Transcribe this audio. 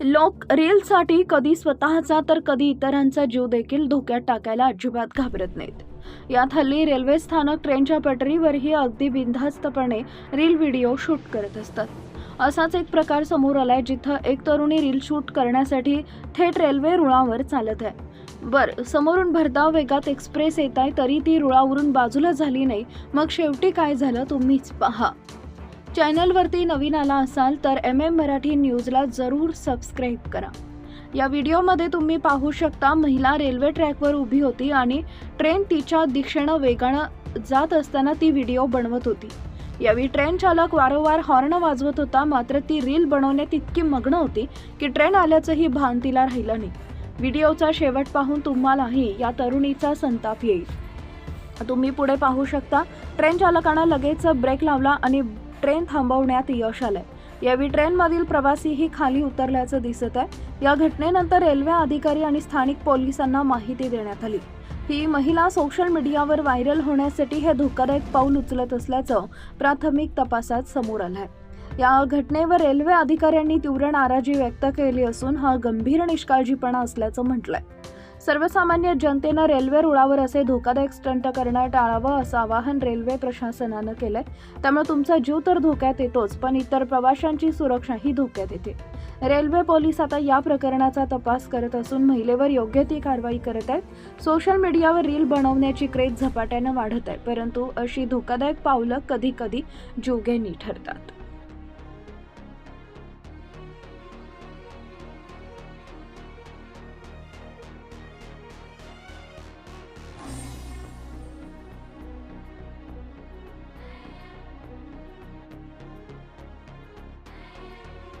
लोक रीलसाठी कधी स्वतःचा तर कधी इतरांचा जीव देखील धोक्यात टाकायला अजिबात घाबरत नाहीत. यात हल्ली रेल्वे स्थानक ट्रेनच्या पटरीवरही अगदी बिनधास्तपणे रील व्हिडिओ शूट करत असतात. असाच एक प्रकार समोर आलाय जिथं एक तरुणी रील शूट करण्यासाठी थेट रेल्वे रुळावर चालत आहे. बर समोरून भरधाव वेगात एक्सप्रेस येत आहे तरी ती रुळावरून बाजूला झाली नाही. मग शेवटी काय झालं? तुम्हीच पहा. चॅनलवरती नवीन आला असाल तर एम एम मराठी न्यूजला जरूर सबस्क्राईब करा. या व्हिडिओमध्ये तुम्ही पाहू शकता महिला रेल्वे ट्रॅकवर उभी होती आणि ट्रेन तिच्या दिशेनं वेगानं जात असताना ती व्हिडिओ बनवत होती. यावेळी ट्रेन चालक वारंवार हॉर्न वाजवत होता मात्र ती रील बनवण्यात इतकी मग्न होती की ट्रेन आल्याचंही भान तिला राहिलं नाही. व्हिडिओचा शेवट पाहून तुम्हालाही या तरुणीचा संताप येईल. तुम्ही पुढे पाहू शकता ट्रेन चालकानं लगेच ब्रेक लावला आणि ट्रेन थांबवण्यात यश आलंय. यावेळी ट्रेनमधील प्रवासीही खाली उतरल्याचं दिसत आहे. या घटनेनंतर रेल्वे अधिकारी आणि स्थानिक पोलिसांना माहिती देण्यात आली. ही महिला सोशल मीडियावर व्हायरल होण्यासाठी हे धोकादायक पाऊल उचलत असल्याचं प्राथमिक तपासात समोर आलं आहे या घटनेवर रेल्वे अधिकाऱ्यांनी तीव्र नाराजी व्यक्त केली असून हा गंभीर निष्काळजीपणा असल्याचं म्हटलंय. सर्वसामान्य जनतेनं रेल्वे रुळावर असे धोकादायक स्टंट करणं टाळावं असं आवाहन रेल्वे प्रशासनानं केलंय. त्यामुळे तुमचा जीव तर धोक्यात येतोच पण इतर प्रवाशांची सुरक्षाही धोक्यात येते. रेल्वे पोलीस आता या प्रकरणाचा तपास करत असून महिलेवर योग्य ती कारवाई करत आहेत. सोशल मीडियावर रील बनवण्याची क्रेज झपाट्यानं वाढत आहे परंतु अशी धोकादायक पावलं कधी कधी जीवघेणी ठरतात.